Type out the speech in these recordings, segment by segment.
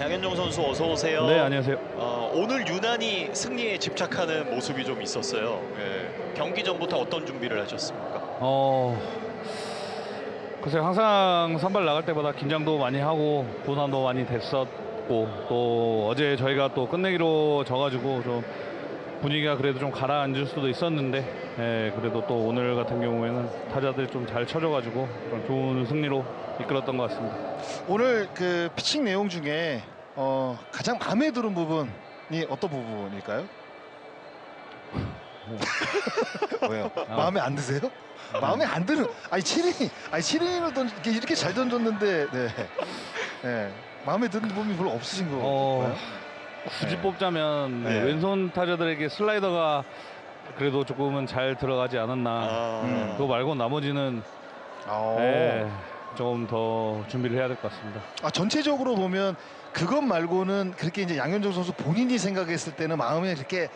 양현종 선수 어서 오세요. 네 안녕하세요. 어, 오늘 유난히 승리에 집착하는 모습이 좀 있었어요. 예. 경기 전부터 어떤 준비를 하셨습니까? 어 글쎄 항상 선발 나갈 때마다 긴장도 많이 하고 부담도 많이 됐었고 또 어제 저희가 또 끝내기로 져가지고 좀 분위기가 그래도 좀 가라앉을 수도 있었는데 예, 그래도 또 오늘 같은 경우에는 타자들 좀 잘 쳐줘가지고 좀 좋은 승리로 이끌었던 것 같습니다. 오늘 그 피칭 내용 중에 어, 가장 마음에 드는 부분이 어떤 부분일까요? 왜요? 아. 마음에 안 드세요? 마음에 안 드는 아니 7인 아니 7인을 던 이렇게, 이렇게 잘 던졌는데 네. 네. 마음에 드는 부분이 별로 없으신 거 어, 같아요. 굳이 네. 뽑자면 네. 왼손 타자들에게 슬라이더가 그래도 조금은 잘 들어가지 않았나. 아, 음. 그거 말고 나머지는 아, 네, 조금 더 준비를 해야 될 것 같습니다. 아 전체적으로 보면 그것 말고는 그렇게 이제 양현종 선수 본인이 생각했을 때는 마음에 이렇게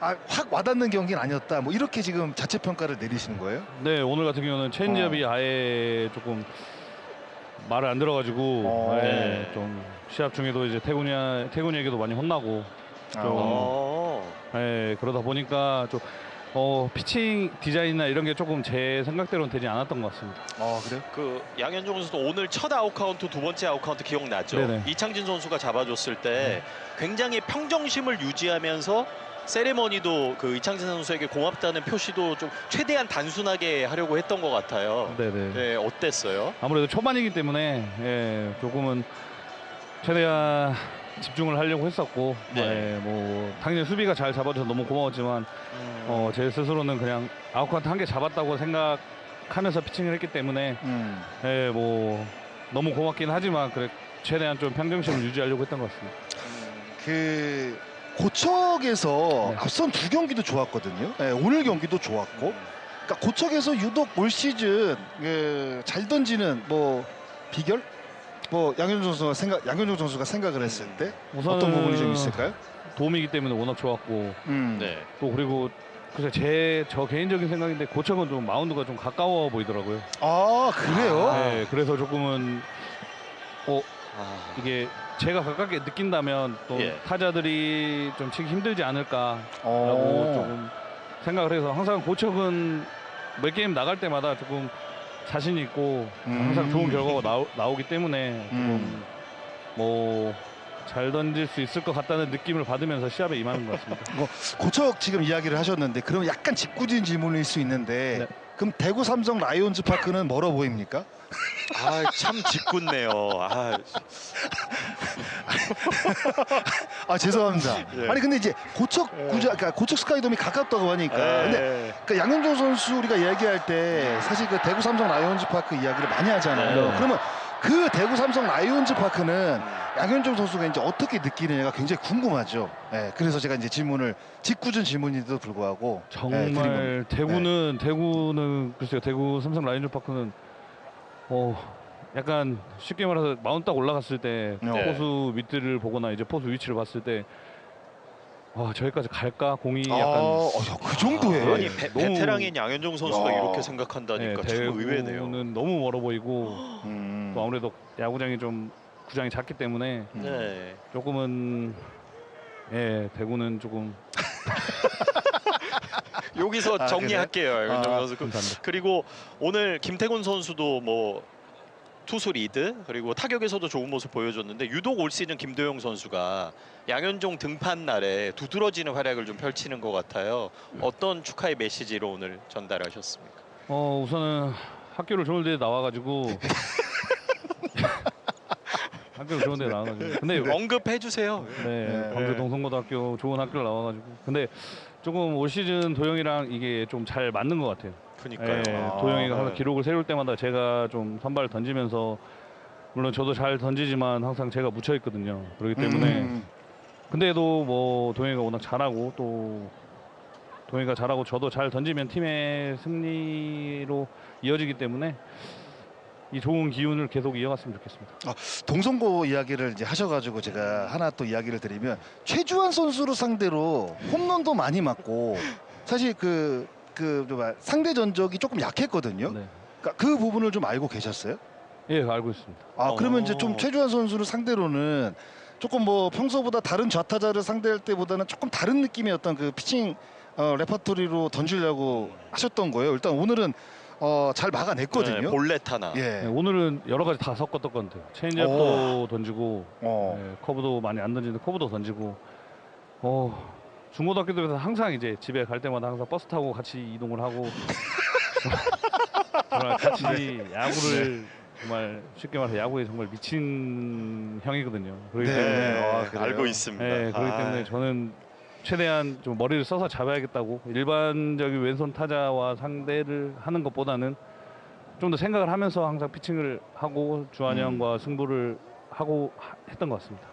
아, 확 와닿는 경기는 아니었다. 뭐 이렇게 지금 자체 평가를 내리시는 거예요? 네, 오늘 같은 경우는 체인지업이 아예 조금 말을 안 들어가지고 어. 네, 네. 좀 시합 중에도 이제 태군이 태군이에게도 많이 혼나고 좀 어. 네, 그러다 보니까 좀 어, 피칭 디자인이나 이런 게 조금 제 생각대로는 되지 않았던 것 같습니다. 아 그래요? 그 양현종 선수도 오늘 첫 아웃 카운트 두 번째 아웃 카운트 기억나죠? 네네. 이창진 선수가 잡아줬을 때 굉장히 평정심을 유지하면서 세레머니도 그 이창진 선수에게 고맙다는 표시도 좀 최대한 단순하게 하려고 했던 것 같아요. 네네. 네, 어땠어요? 아무래도 초반이기 때문에 예, 조금은 최대한 집중을 하려고 했었고 네. 예, 뭐 당연히 수비가 잘 잡아줘서 너무 고마웠지만 어, 제 스스로는 그냥 아웃카운트 한 개 잡았다고 생각하면서 피칭을 했기 때문에 음. 예, 뭐 너무 고맙긴 하지만 그래 최대한 좀 평정심을 유지하려고 했던 것 같습니다. 그 고척에서 네. 앞선 두 경기도 좋았거든요. 네, 오늘 경기도 좋았고, 그러니까 고척에서 유독 올 시즌 그, 잘 던지는 뭐 비결? 뭐 양현종 선수가 생각 양현종 선수가 생각을 했을 때 우선은 어떤 부분이 좀 있을까요? 도움이기 때문에 워낙 좋았고 음. 네. 또 그리고 글쎄 제저 개인적인 생각인데 고척은 좀 마운드가 좀 가까워 보이더라고요. 아 그래요? 아. 네, 그래서 조금은 어 아, 이게 제가 가깝게 느낀다면 또 예. 타자들이 좀 치기 힘들지 않을까라고 어. 조금 생각을 해서 항상 고척은 몇 게임 나갈 때마다 조금 자신 있고 항상 음. 좋은 결과가 나오, 나오기 때문에 조금 음. 뭐잘 던질 수 있을 것 같다는 느낌을 받으면서 시합에 임하는 것 같습니다. 고척 지금 이야기를 하셨는데 그럼 약간 직구진 질문일 수 있는데 네. 그럼 대구 삼성 라이온즈 파크는 멀어 보입니까? 아, 참 짓궂네요. 아, 아 죄송합니다. 예. 아니 근데 이제 고척 구자 그러니까 고척 스카이돔이 가깝다고 하니까 근데 네. 그러니까 양현종 선수 우리가 얘기할 때 사실 그 대구 삼성 라이온즈 파크 이야기를 많이 하잖아요. 네. 그러면 그 대구 삼성 라이온즈 파크는 양현종 선수가 이제 어떻게 느끼느냐가 굉장히 궁금하죠. 예, 그래서 제가 이제 질문을 직구준 질문인데도 불구하고 예, 드린 겁니다. 정말 대구는 대구는 글쎄요 대구 삼성 라이온즈 파크는 어 약간 쉽게 말해서 마운드 딱 올라갔을 때 네. 포수 밑을 보거나 이제 포수 위치를 봤을 때와 저기까지 갈까 공이 아, 약간 어, 야, 그 정도예요? 아니 베, 너무- 베테랑인 양현종 선수가 야. 이렇게 생각한다니까 참 의외네요. 대구는 너무 멀어 보이고 음. 또 아무래도 야구장이 좀 구장이 작기 때문에 음. 네. 조금은 예 대구는 조금 여기서 아, 정리할게요, 양현종 아, 선수. 그- 감사합니다. 그리고 오늘 김태곤 선수도 뭐 투수 리드 그리고 타격에서도 좋은 모습 보여줬는데 유독 올 시즌 김도영 선수가 양현종 등판 날에 두드러지는 활약을 좀 펼치는 것 같아요. 어떤 축하의 메시지로 오늘 전달하셨습니까? 어 우선은 학교를 좋은 데 나와가지고 학교를 좋은 데 나와가지고 근데 언급해 주세요. 네, 네. 광주 동성고등학교 좋은 학교를 나와가지고 근데 조금 올 시즌 도영이랑 이게 좀 잘 맞는 것 같아요. 그니까요. 예, 아, 도영이가 항상 네. 기록을 세울 때마다 제가 좀 선발을 던지면서 물론 저도 잘 던지지만 항상 제가 묻혀 있거든요. 그렇기 때문에 음. 근데도 뭐 도영이가 워낙 잘하고 또 도영이가 잘하고 저도 잘 던지면 팀의 승리로 이어지기 때문에 이 좋은 기운을 계속 이어갔으면 좋겠습니다. 동성고 이야기를 이제 하셔가지고 제가 하나 또 이야기를 드리면 최주환 선수를 상대로 홈런도 많이 맞고 사실 그, 그, 뭐 상대 전적이 조금 약했거든요. 네. 그러니까 그 부분을 좀 알고 계셨어요? 예, 알고 있습니다. 아, 그러면 이제 어. 좀 최주환 선수를 상대로는 조금 뭐 평소보다 다른 좌타자를 상대할 때보다는 조금 다른 느낌의 어떤 그 피칭 어, 레퍼토리로 던지려고 하셨던 거예요. 일단 오늘은 어, 잘 막아냈거든요. 네, 볼넷 하나. 네, 예. 오늘은 여러 가지 다 섞었던 것 같아요. 체인지업도 던지고 어. 네, 커브도 많이 안 던지는데 커브도 던지고 어, 중고등학교 때부터 항상 이제 집에 갈 때마다 항상 버스 타고 같이 이동을 하고 정말 같이 야구를 정말 쉽게 말해서 야구에 정말 미친 형이거든요. 그렇기 네. 때문에 아, 그래요? 알고 있습니다. 네, 그렇기 아, 때문에 저는 최대한 좀 머리를 써서 잡아야겠다고 일반적인 왼손 타자와 상대를 하는 것보다는 좀 더 생각을 하면서 항상 피칭을 하고 주한이 음. 형과 승부를 하고 하- 했던 것 같습니다.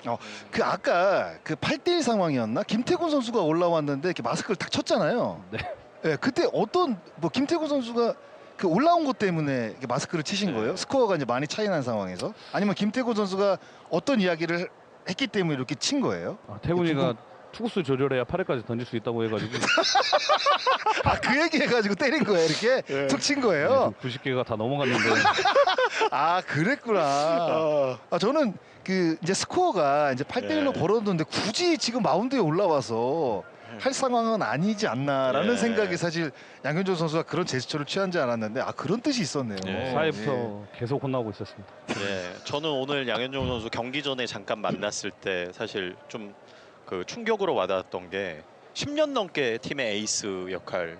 그 아까 그 8대1 상황이었나? 김태곤 선수가 올라왔는데 이렇게 마스크를 딱 쳤잖아요. 네. 예, 그때 어떤 뭐 김태곤 선수가 그 올라온 것 때문에 이렇게 마스크를 치신 네. 거예요? 스코어가 이제 많이 차이 난 상황에서 아니면 김태곤 선수가 어떤 이야기를 했기 때문에 이렇게 친 거예요? 아, 태군이가 투구수 조절해야 8회까지 던질 수 있다고 해가지고 아 그 얘기 해가지고 때린 거예요 이렇게 예. 툭 친 거예요. 90개가 다 넘어갔는데 아 그랬구나. 아 저는 그 이제 스코어가 이제 8대 1로 네. 벌어졌는데 굳이 지금 마운드에 올라와서 할 상황은 아니지 않나라는 네. 생각이 사실 양현종 선수가 그런 제스처를 취한지 않았는데 아 그런 뜻이 있었네요. 네. 사회부터 계속 혼나고 있었습니다. 네, 저는 오늘 양현종 선수 경기 전에 잠깐 만났을 때 사실 좀 그 충격으로 와닿았던 게 10년 넘게 팀의 에이스 역할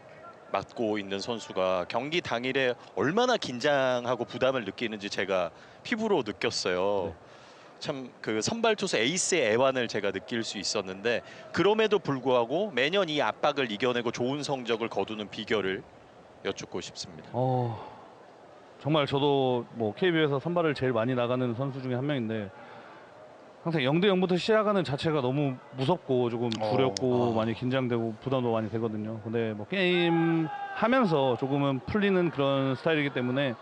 맡고 있는 선수가 경기 당일에 얼마나 긴장하고 부담을 느끼는지 제가 피부로 느꼈어요. 네. 참그 선발 투수 에이스의 애환을 제가 느낄 수 있었는데 그럼에도 불구하고 매년 이 압박을 이겨내고 좋은 성적을 거두는 비결을 여쭙고 싶습니다. 어, 정말 저도 뭐 KBO에서 선발을 제일 많이 나가는 선수 중에 한 명인데 항상 0대 0부터 시작하는 자체가 너무 무섭고 조금 어, 두렵고 아. 많이 긴장되고 부담도 많이 되거든요. 근데 뭐 게임 하면서 조금은 풀리는 그런 스타일이기 때문에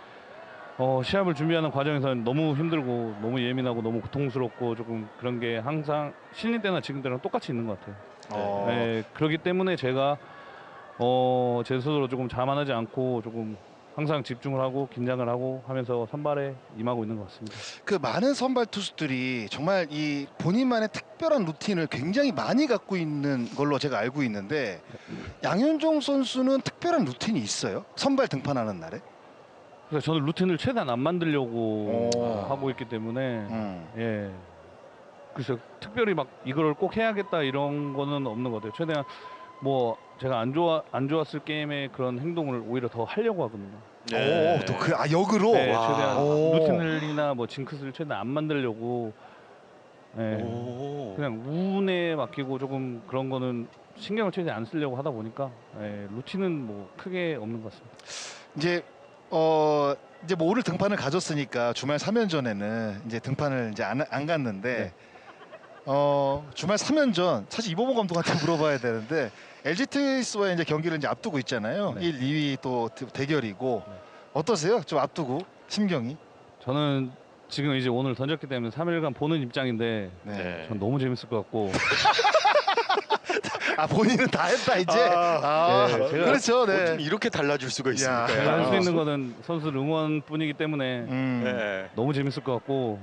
어, 시합을 준비하는 과정에서는 너무 힘들고 너무 예민하고 너무 고통스럽고 조금 그런 게 항상 신인 때나 지금 때랑 똑같이 있는 것 같아요. 어, 네, 그렇기 때문에 제가 어, 제 스스로 조금 자만하지 않고 조금 항상 집중을 하고 긴장을 하고 하면서 선발에 임하고 있는 것 같습니다. 그 많은 선발 투수들이 정말 이 본인만의 특별한 루틴을 굉장히 많이 갖고 있는 걸로 제가 알고 있는데 양현종 선수는 특별한 루틴이 있어요? 선발 등판하는 날에? 그래서 저는 루틴을 최대한 안 만들려고 오. 하고 있기 때문에 음. 예. 그래서 특별히 막 이걸 꼭 해야겠다 이런 거는 없는 것 같아요. 최대한 뭐 제가 안 좋아 안 좋았을 게임의 그런 행동을 오히려 더 하려고 하거든요. 네. 오, 또 그, 아, 역으로? 네, 와. 최대한 오. 루틴을이나 뭐 징크스를 최대한 안 만들려고 예. 오. 그냥 운에 맡기고 조금 그런 거는 신경을 최대한 안 쓰려고 하다 보니까 예, 루틴은 뭐 크게 없는 것 같습니다. 이제 어 이제 뭐 오늘 등판을 가졌으니까 주말 3연전에는 이제 등판을 이제 안, 안 갔는데 네. 어 주말 3연전 사실 이범호 감독한테 물어봐야 되는데 LG 트윈스와의 이제 경기를 이제 앞두고 있잖아요. 네. 1, 2위 또 대- 대결이고 네. 어떠세요? 좀 앞두고 심경이? 저는 지금 이제 오늘 던졌기 때문에 3일간 보는 입장인데 네. 네. 전 너무 재밌을 것 같고 아 본인은 다 했다 이제. 아, 아, 네, 제가 그렇죠. 어쩜 네. 이렇게 달라질 수가 야. 있습니까? 제가 할수 아. 있는 거는 선수 응원뿐이기 때문에 음. 네. 너무 재밌을 것 같고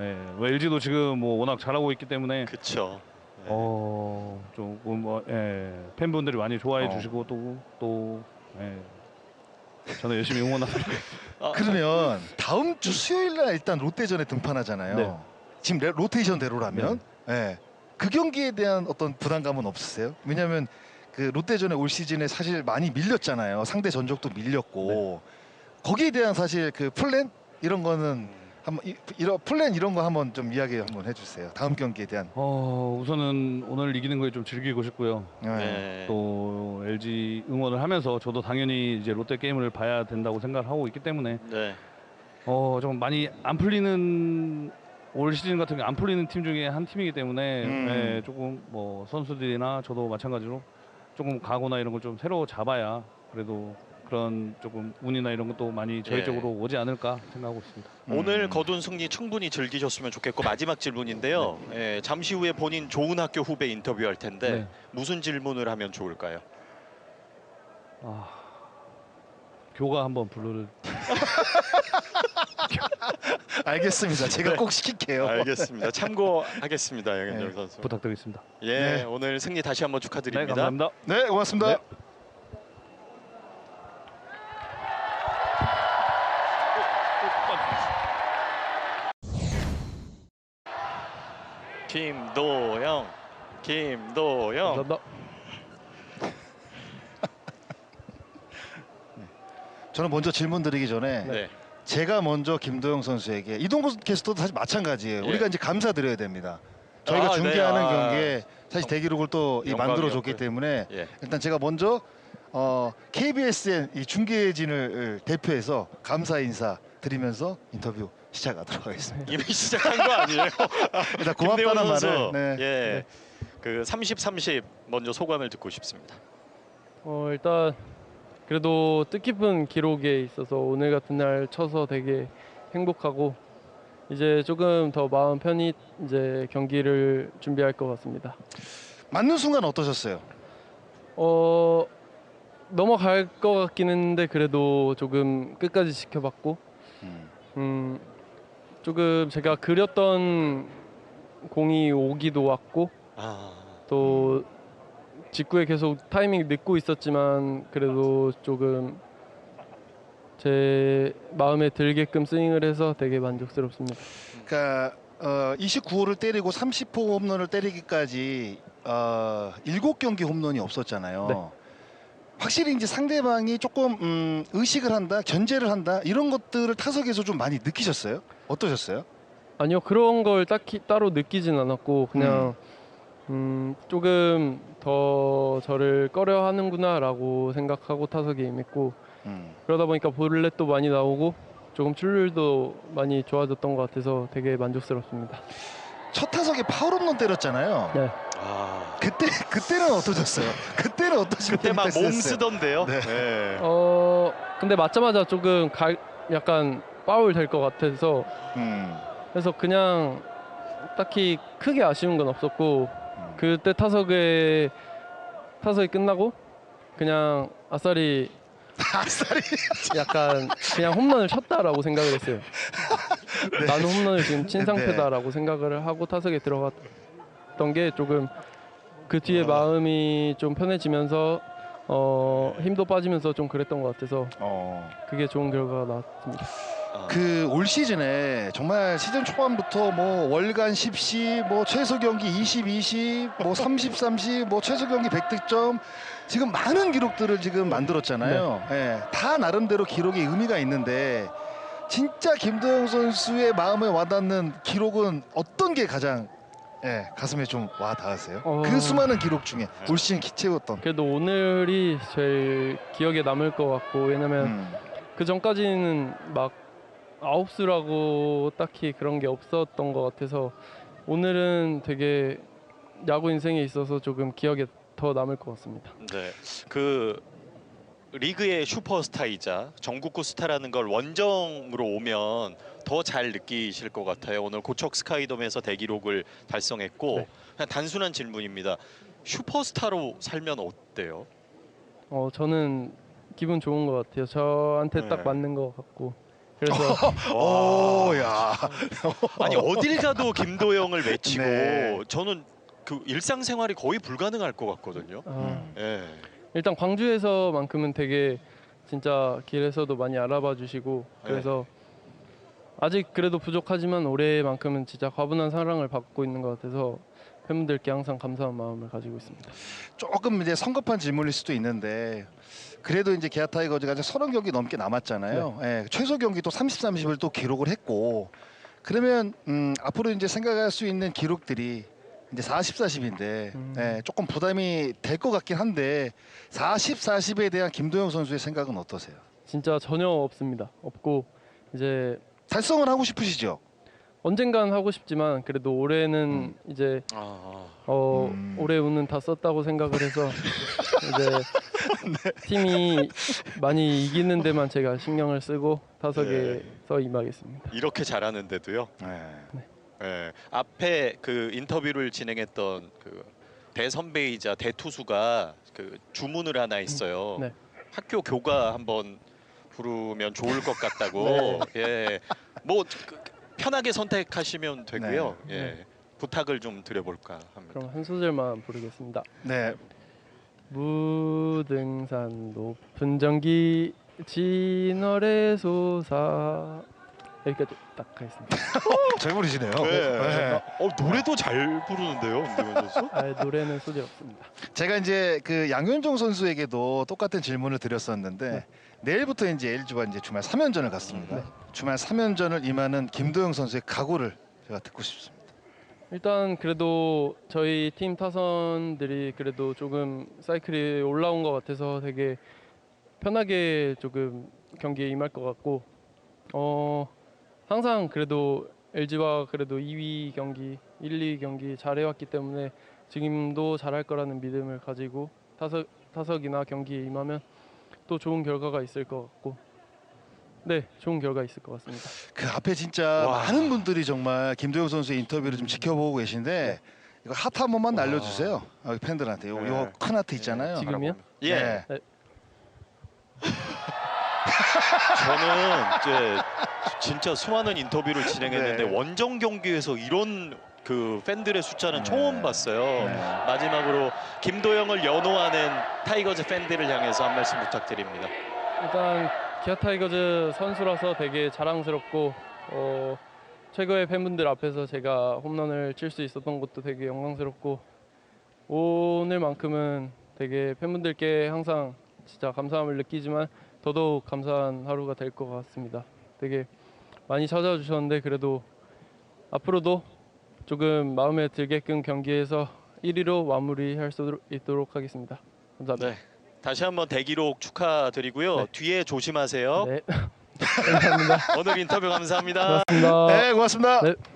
예, 뭐 LG도 지금 뭐 워낙 잘하고 있기 때문에 그렇죠. 어 조금 뭐 예, 팬분들이 많이 좋아해 어. 주시고 또 또 예, 저는 열심히 응원하도록 아, 그러면 다음 주 수요일 날 일단 롯데전에 등판하잖아요. 네. 지금 레- 로테이션대로라면 예. 그 경기에 대한 어떤 부담감은 없으세요? 왜냐하면 그 롯데전에 올 시즌에 사실 많이 밀렸잖아요. 상대 전적도 밀렸고 거기에 대한 사실 그 플랜 이런 거는 한번 이, 이런 플랜 이런 거 한번 좀 이야기 한번 해주세요. 다음 경기에 대한. 어 우선은 오늘 이기는 거에 좀 즐기고 싶고요. 예. 네. 또 LG 응원을 하면서 저도 당연히 이제 롯데 게임을 봐야 된다고 생각을 하고 있기 때문에 네. 어 좀 많이 안 풀리는 올 시즌 같은 게 안 풀리는 팀 중에 한 팀이기 때문에 음. 예, 조금 뭐 선수들이나 저도 마찬가지로 조금 각오나 이런 걸 좀 새로 잡아야 그래도 그런 조금 운이나 이런 것도 많이 저희 예. 쪽으로 오지 않을까 생각하고 있습니다. 오늘 음. 거둔 승리 충분히 즐기셨으면 좋겠고 마지막 질문인데요. 예, 잠시 후에 본인 좋은 학교 후배 인터뷰할 텐데 네. 무슨 질문을 하면 좋을까요? 아, 교가 한번 불러를 알겠습니다. 제가 네. 꼭 시킬게요. 알겠습니다. 참고하겠습니다, 양현종 네. 선수. 부탁드리겠습니다. 예, 네. 오늘 승리 다시 한번 네, 축하드립니다. 감사합니다. 네, 고맙습니다. 네. 김도영, 김도영. 감사합니다. 저는 먼저 질문 드리기 전에 네. 제가 먼저 김도영 선수에게 이동구 캐스터도 사실 마찬가지예요. 예. 우리가 이제 감사드려야 됩니다. 저희가 아, 네. 중계하는 아. 경기에 사실 대기록을 또이 만들어 줬기 영광이었고요. 때문에 예. 일단 제가 먼저 어, KBSN 이 중계진을 대표해서 감사 인사 드리면서 인터뷰 시작하도록 하겠습니다. 이미 시작한 거 아니에요? 일단 김대원 고맙다는 선수. 말을 네. 예. 그 30, 30 먼저 소감을 듣고 싶습니다. 어 일단 그래도 뜻깊은 기록에 있어서 오늘 같은 날 쳐서 되게 행복하고 이제 조금 더 마음 편히 이제 경기를 준비할 것 같습니다. 맞는 순간 어떠셨어요? 어 넘어갈 것 같긴 했는데 그래도 조금 끝까지 지켜봤고 음. 음 조금 제가 그렸던 공이 오기도 왔고 아. 또 직구에 계속 타이밍 늦고 있었지만 그래도 조금 제 마음에 들게끔 스윙을 해서 되게 만족스럽습니다. 그러니까 어, 29호를 때리고 30호 홈런을 때리기까지 어, 7경기 홈런이 없었잖아요. 네. 확실히 이제 상대방이 조금 음, 의식을 한다, 견제를 한다 이런 것들을 타석에서 좀 많이 느끼셨어요? 어떠셨어요? 아니요 그런 걸 딱히 따로 느끼진 않았고 그냥 음, 조금 더 저를 꺼려하는구나라고 생각하고 타석에 임했고 음. 그러다 보니까 볼넷도 많이 나오고 조금 출률도 많이 좋아졌던 것 같아서 되게 만족스럽습니다. 첫 타석에 파울 홈런 때렸잖아요. 네. 아. 그때 그때는 어떠셨어요? 그때는 어떠신 그때 막 몸 쓰던데요. 네. 네. 어 근데 맞자마자 조금 갈 약간 파울 될 것 같아서 음. 그래서 그냥 딱히 크게 아쉬운 건 없었고 음. 그때 타석에 타석이 끝나고 그냥 아싸리 아싸리 약간 그냥 홈런을 쳤다라고 생각을 했어요. 네. 나는 홈런을 지금 친 상태다라고 생각을 하고 타석에 들어갔 던 게 조금 그 뒤에 어. 마음이 좀 편해지면서 어, 힘도 빠지면서 좀 그랬던 것 같아서 어. 그게 좋은 결과가 나왔습니다. 아. 그올 시즌에 정말 시즌 초반부터 뭐 월간 10시, 뭐 최소 경기 20, 20, 뭐 30, 30, 뭐 최소 경기 100득점 지금 많은 기록들을 지금 만들었잖아요. 예, 다 나름대로 기록이 의미가 있는데 진짜 김도영 선수의 마음에 와닿는 기록은 어떤 게 가장 예, 가슴에 좀 와 닿으세요? 어. 그 수많은 기록 중에 올 시즌 기체였던. 그래도 오늘이 제일 기억에 남을 것 같고 왜냐면 음. 그 전까지는 막 아홉수라고 딱히 그런 게 없었던 것 같아서 오늘은 되게 야구 인생에 있어서 조금 기억에 더 남을 것 같습니다. 네. 그 리그의 슈퍼스타이자 전국구 스타라는 걸 원정으로 오면 더 잘 느끼실 것 같아요. 오늘 고척 스카이돔에서 대기록을 달성했고 네. 그냥 단순한 질문입니다. 슈퍼스타로 살면 어때요? 어 저는 기분 좋은 것 같아요. 저한테 네. 딱 맞는 것 같고 그래서 오, 야. 아니 어딜 가도 김도영을 외치고 네. 저는 그 일상생활이 거의 불가능할 것 같거든요. 어, 예. 일단 광주에서만큼은 되게 진짜 길에서도 많이 알아봐 주시고 그래서 아직 그래도 부족하지만 올해만큼은 진짜 과분한 사랑을 받고 있는 것 같아서 팬분들께 항상 감사한 마음을 가지고 있습니다. 조금 이제 성급한 질문일 수도 있는데 그래도 이제 기아 타이거즈가 이제 30경기 넘게 남았잖아요. 예, 최소 경기도 30, 30을 또 기록을 했고 그러면 음, 앞으로 이제 생각할 수 있는 기록들이 이제 40, 40인데 음. 예, 조금 부담이 될 것 같긴 한데 40, 40에 대한 김도영 선수의 생각은 어떠세요? 진짜 전혀 없습니다. 없고 이제 달성을 하고 싶으시죠? 언젠간 하고 싶지만 그래도 올해는 이제 아, 어 음. 올해 운은 다 썼다고 생각을 해서 이제 팀이 많이 이기는 데만 제가 신경을 쓰고 타석에서 임하겠습니다. 이렇게 잘하는데도요. 예. 예. 앞에 그 인터뷰를 진행했던 그 대선배이자 대투수가 그 주문을 하나 있어요. 네. 학교 교가 한번 부르면 좋을 것 같다고. 예. 뭐 그, 편하게 선택하시면 되고요. 네. 예. 네. 부탁을 좀 드려볼까 합니다. 그럼 한 소절만 부르겠습니다. 네. 무등산 높은 전기 진월의 솟아 여기까지 딱 하겠습니다. 잘 부르시네요. 네. 어, 노래도 잘 부르는데요, 선수? 아, 노래는 소질 없습니다. 제가 이제 그 양현종 선수에게도 똑같은 질문을 드렸었는데 내일부터 이제 LG와 이제 주말 3연전을 갖습니다. 네. 주말 3연전을 임하는 김도영 선수의 각오를 제가 듣고 싶습니다. 일단 그래도 저희 팀 타선들이 그래도 조금 사이클이 올라온 것 같아서 되게 편하게 조금 경기에 임할 것 같고 어 항상 그래도 LG와 그래도 2위 경기, 1, 2 경기 잘해왔기 때문에 지금도 잘할 거라는 믿음을 가지고 타석 타석이나 경기에 임하면 또 좋은 결과가 있을 것 같고 네 좋은 결과 있을 것 같습니다. 그 앞에 진짜 와. 많은 분들이 정말 김도영 선수의 인터뷰를 좀 지켜보고 계신데 이거 하트 한 번만 와. 날려주세요. 아, 팬들한테 네. 요큰 하트 있잖아요. 지금이요? 예. 네. 저는 이제 진짜 수많은 인터뷰를 진행했는데 네. 원정 경기에서 이런 그 팬들의 숫자는 네. 처음 봤어요. 네. 마지막으로 김도영을 연호하는 타이거즈 팬들을 향해서 한 말씀 부탁드립니다. 일단 기아 타이거즈 선수라서 되게 자랑스럽고 어, 최고의 팬분들 앞에서 제가 홈런을 칠 수 있었던 것도 되게 영광스럽고 오늘만큼은 되게 팬분들께 항상 진짜 감사함을 느끼지만 더더욱 감사한 하루가 될 것 같습니다. 되게 많이 찾아와 주셨는데 그래도 앞으로도 조금 마음에 들게끔 경기에서 1위로 마무리할 수 있도록 하겠습니다. 감사합니다. 네. 다시 한번 대기록 축하드리고요. 네. 뒤에 조심하세요. 네. 감사합니다. 오늘 인터뷰 감사합니다. 고맙습니다. 네, 고맙습니다. 네.